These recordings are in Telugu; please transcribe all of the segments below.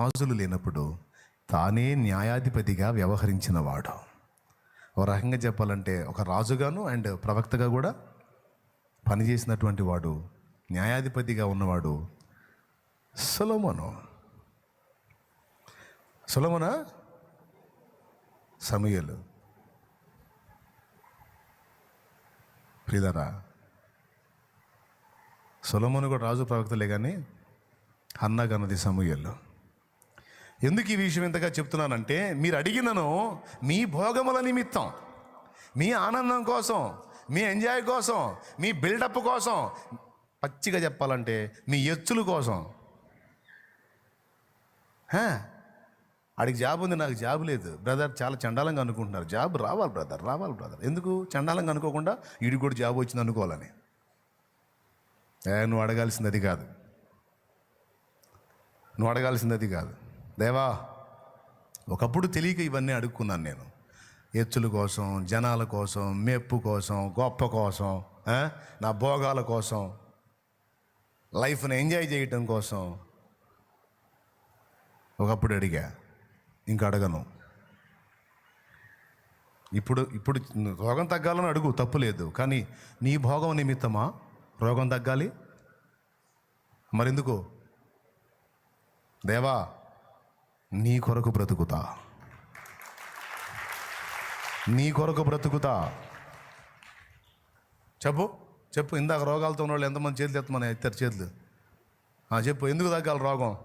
రాజులు లేనప్పుడు తానే న్యాయాధిపతిగా వ్యవహరించిన వాడు ఒక రకంగా చెప్పాలంటే ఒక రాజుగాను అండ్ ప్రవక్తగా కూడా పనిచేసినటువంటి వాడు న్యాయాధిపతిగా ఉన్నవాడు సులమను. సులమన? సమయలు. ప్రిదరా సులమను కూడా రాజు ప్రవక్తలే కానీ అన్నగన్నది సమూహలు ఎందుకు ఈ విషయం ఇంతగా చెప్తున్నానంటే మీరు అడిగినను మీ భోగముల నిమిత్తం మీ ఆనందం కోసం మీ ఎంజాయ్ కోసం మీ బిల్డప్ కోసం పచ్చిగా చెప్పాలంటే మీ ఎచ్చుల కోసం. హా, ఆడికి జాబ్ ఉంది నాకు జాబ్ లేదు. బ్రదర్ చాలా చండాలంగా అనుకుంటున్నారు. జాబ్ రావాలి బ్రదర్ రావాలి బ్రదర్. ఎందుకు? చండాలంగా అనుకోకుండా వీడికి కూడా జాబ్ వచ్చింది అనుకోవాలని. నువ్వు అడగాల్సింది అది కాదు. నువ్వు అడగాల్సింది అది కాదు. దేవా ఒకప్పుడు తెలియక ఇవన్నీ అడుక్కున్నాను నేను. ఎత్తుల కోసం జనాల కోసం మెప్పు కోసం గొప్ప కోసం నా భోగాల కోసం లైఫ్ని ఎంజాయ్ చేయటం కోసం ఒకప్పుడు అడిగా. ఇంకా అడగను. ఇప్పుడు ఇప్పుడు రోగం తగ్గాలని అడుగు తప్పు లేదు. కానీ నీ భోగం నిమిత్తమా? రోగం తగ్గాలి? మరెందుకు? దేవా నీ కొరకు బ్రతుకుతా. నీ కొరకు బ్రతుకుతా. చెప్పు చెప్పు. ఇందాక రోగాలతో ఉన్న వాళ్ళు ఎంతమంది చేతులు ఎత్తమని ఎత్తారు చేతులు? చెప్పు. ఎందుకు తగ్గాలి రోగం?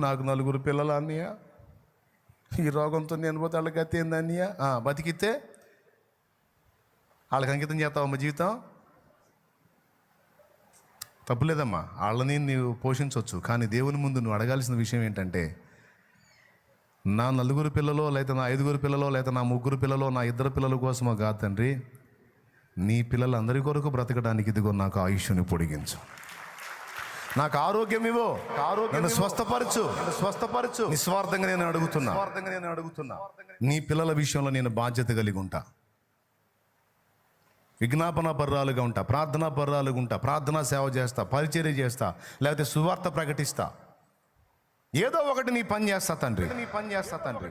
నాకు నలుగురు పిల్లలు అన్నయ్య. ఈ రోగంతో నేను పోతే వాళ్ళకి గతి ఏంది అన్నయ్య? బతికితే వాళ్ళకి అంకితం చేస్తావమ్మా జీవితం? తప్పులేదమ్మా. వాళ్ళని నీవు పోషించవచ్చు కానీ దేవుని ముందు నువ్వు అడగాల్సిన విషయం ఏంటంటే నా నలుగురు పిల్లలో లేదా నా ఐదుగురు పిల్లలో లేదా నా ముగ్గురు పిల్లలో నా ఇద్దరు పిల్లల కోసమో కాదు తండ్రి? నీ పిల్లలందరి కొరకు బ్రతకడానికి ఇదిగో నాకు ఆయుష్ని పొడిగించు. నాకు ఆరోగ్యం ఇవ్వు. ఆరోగ్యం స్వస్థపరచు. స్వస్థపరచు. నిస్వార్థంగా నేను అడుగుతున్నా. నిస్వార్థంగా నేను అడుగుతున్నా. నీ పిల్లల విషయంలో నేను బాధ్యత కలిగి ఉంటా. విజ్ఞాపన పర్రాలుగా ఉంటా. ప్రార్థనా పర్రాలుగా ఉంటా. ప్రార్థనా సేవ చేస్తా. పరిచర్య చేస్తా. లేకపోతే సువార్త ప్రకటిస్తా. ఏదో ఒకటి నీ పని చేస్తా తండ్రి. నీ పని చేస్తా తండ్రి.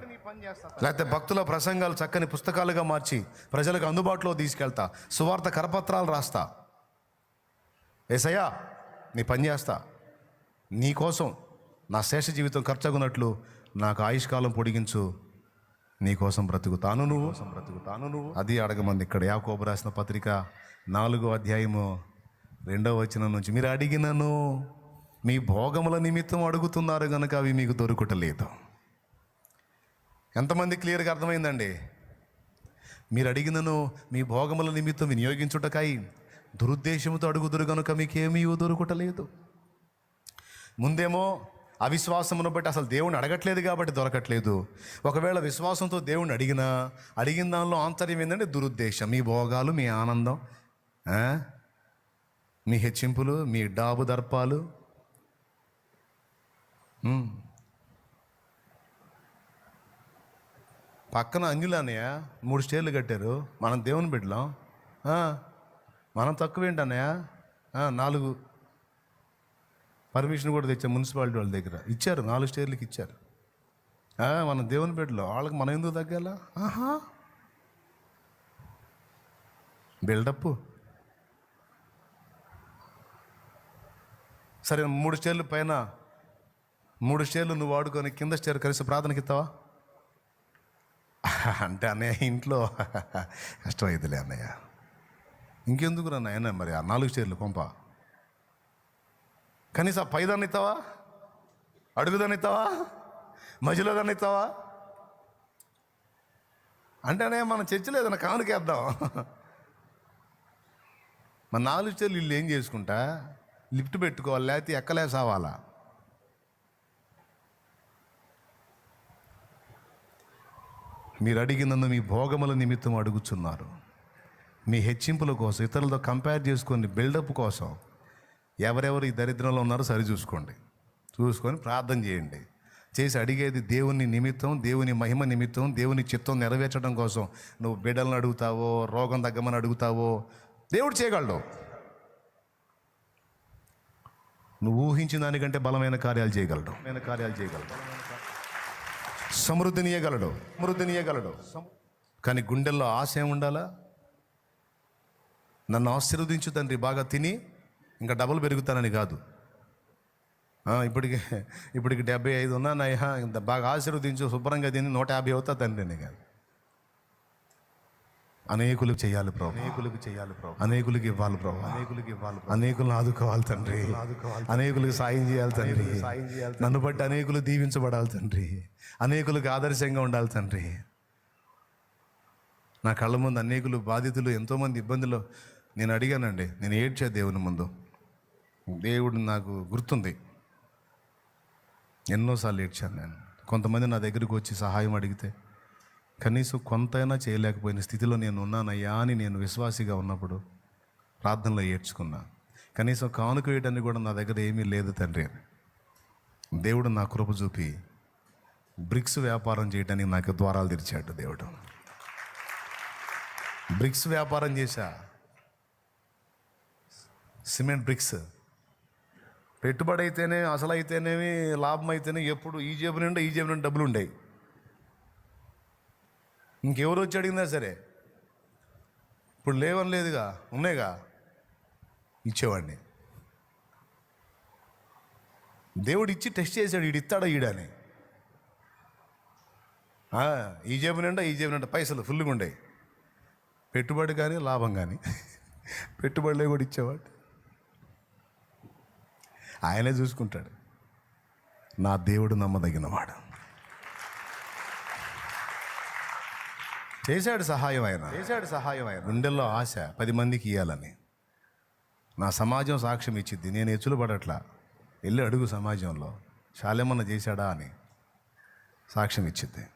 లేకపోతే భక్తుల ప్రసంగాలు చక్కని పుస్తకాలుగా మార్చి ప్రజలకు అందుబాటులో తీసుకెళ్తా సువార్త కరపత్రాలు రాస్తా. ఏసయ్యా నీ పని చేస్తా. నీ కోసం నా శేష జీవితం ఖర్చగున్నట్లు నాకు ఆయుష్కాలం పొడిగించు. నీ కోసం బ్రతుకుతాను నువ్వు. బ్రతుకుతాను నువ్వు. అది అడగమంది ఇక్కడ యాకోబు రాసిన పత్రిక నాలుగో అధ్యాయము రెండవ వచనం నుంచి మీరు అడిగినను. మీ భోగముల నిమిత్తం అడుగుతున్నారు కనుక అవి మీకు దొరుకుటలేదు. ఎంతమంది క్లియర్గా అర్థమైందండి? మీరు అడిగినను మీ భోగముల నిమిత్తం వినియోగించుటకై దురుద్దేశంతో అడుగుదురు కనుక మీకేమీ దొరుకుటలేదు. ముందేమో అవిశ్వాసమును బట్టి అసలు దేవుణ్ణి అడగట్లేదు కాబట్టి దొరకట్లేదు. ఒకవేళ విశ్వాసంతో దేవుణ్ణి అడిగినా అడిగిన దానిలో ఆంతర్యం ఏంటంటే దురుద్దేశం. మీ భోగాలు మీ ఆనందం మీ హెచ్చింపులు మీ డాబు దర్పాలు పక్కన అంజులన్నయ్య మూడు స్టేర్లు కట్టారు. మనం దేవుని బిడ్డలం. మనం తక్కువ ఏంటన్నయ్య నాలుగు పర్మిషన్ కూడా తెచ్చాం మున్సిపాలిటీ వాళ్ళ దగ్గర. ఇచ్చారు నాలుగు స్టేర్లకి ఇచ్చారు. మన దేవుని బిడ్డలో వాళ్ళకి మనం ఎందుకు తగ్గాల? ఆహా. బిల్డప్ సరే మూడు స్టేర్లు పైన మూడు స్టేర్లు నువ్వు వాడుకొని కింద స్టేర్ కలిసి ప్రార్థనకి ఇస్తావా? అంటే అన్నయ్య ఇంట్లో కష్టమైందిలే అన్నయ్య. ఇంకెందుకు రా నాయన మరి ఆ నాలుగు స్టేర్లు పంప. కనీసం పైదాన్ని ఇస్తావా? అడుగుదాన్ని ఇస్తావా? మధ్యలో దాన్ని ఇస్తావా? అంటే అన్నయ్య మనం చర్చలో ఏదైనా కానుకేద్దాం మన నాలుగు స్టేర్లు ఇల్లు ఏం చేసుకుంటా? లిఫ్ట్ పెట్టుకోవాలి లేకపోతే ఎక్కలే సావాలా మీరు అడిగినందు మీ భోగముల నిమిత్తం అడుగుచున్నారు. మీ హెచ్చింపుల కోసం ఇతరులతో కంపేర్ చేసుకొని బిల్డప్ కోసం ఎవరెవరు ఈ దరిద్రంలో ఉన్నారో సరి చూసుకోండి. చూసుకొని ప్రార్థన చేయండి. చేసి అడిగేది దేవుని నిమిత్తం దేవుని మహిమ నిమిత్తం దేవుని చిత్తం నెరవేర్చడం కోసం నువ్వు బిడ్డలను అడుగుతావో రోగం తగ్గమని అడుగుతావో దేవుడు చేయగలడు. నువ్వు ఊహించిన దానికంటే బలమైన కార్యాలు చేయగలడు. బలమైన కార్యాలు చేయగలడు. సమృద్ధినియగలడు. సమృద్ధినియగలడు. కానీ గుండెల్లో ఆశ ఏం ఉండాలా? నన్ను ఆశీర్వదించు తండ్రి బాగా తిని ఇంకా డబుల్ పెరుగుతానని కాదు. ఇప్పటికి ఇప్పటికి డెబ్బై ఐదు ఉన్నానయ్యా ఇంత బాగా ఆశీర్వదించు శుభ్రంగా తిని నూట యాభై అవుతా తండ్రిని కాదు. అనేకులకు చేయాలి ప్రభు. అనేకులకు చేయాలి ప్రభు. అనేకులకు ఇవ్వాలి ప్రభు. అనేకులకు ఇవ్వాలి అనేకులను ఆదుకోవాలి తండ్రి. అనేకులకు సాయం చేయాలి తండ్రి. సాయం చేయాలి నన్ను బట్టి అనేకులు దీవించబడాలి తండ్రి. అనేకులకు ఆదర్శంగా ఉండాలి తండ్రి. నా కళ్ళ ముందు అనేకులు బాధితులు ఎంతోమంది ఇబ్బందులు నేను అడిగానండి. నేను ఏడ్చా దేవుని ముందు. దేవుడు నాకు గుర్తుంది. ఎన్నోసార్లు ఏడ్చాను నేను. కొంతమంది నా దగ్గరికి వచ్చి సహాయం అడిగితే కనీసం కొంతైనా చేయలేకపోయిన స్థితిలో నేను ఉన్నానయ్యా అని నేను విశ్వాసిగా ఉన్నప్పుడు ప్రార్థనలో ఏడ్చుకున్నా. కనీసం కానుక వేయడానికి కూడా నా దగ్గర ఏమీ లేదు తండ్రి అని. దేవుడు నా కృప చూపి బ్రిక్స్ వ్యాపారం చేయడానికి నాకు ద్వారాలు తెరిచాడు దేవుడు. బ్రిక్స్ వ్యాపారం చేశా. Cement bricks. పెట్టుబడి అయితేనే అసలు అయితేనేమి లాభం అయితేనే ఎప్పుడు ఈ జేబు నుండి ఈ జేబు నుండి డబ్బులు ఉండేవి. ఇంకెవరు వచ్చి అడిగినా సరే. ఇప్పుడు లేవని లేదుగా ఉన్నాయిగా? ఇచ్చేవాడిని. దేవుడు ఇచ్చి టెస్ట్ చేశాడు ఈడు ఇస్తాడా ఈడని ఈ జేబు నిండా ఈ జేబు నిండా పైసలు ఫుల్గా ఉండేవి పెట్టుబడి కానీ లాభం కానీ. పెట్టుబడులే కూడా ఇచ్చేవాడు. ఆయనే చూసుకుంటాడు. నా దేవుడు నమ్మదగినవాడు. చేశాడు సహాయం ఆయన చేశాడు సహాయం ఆయన గుండెల్లో ఆశ పది మందికి ఇవ్వాలని నా సమాజం సాక్ష్యం ఇచ్చింది నేను ఎచ్చులు పడట్లా. వెళ్ళి అడుగు సమాజంలో శాలేమన్న చేశాడా? అని సాక్ష్యం ఇచ్చింది.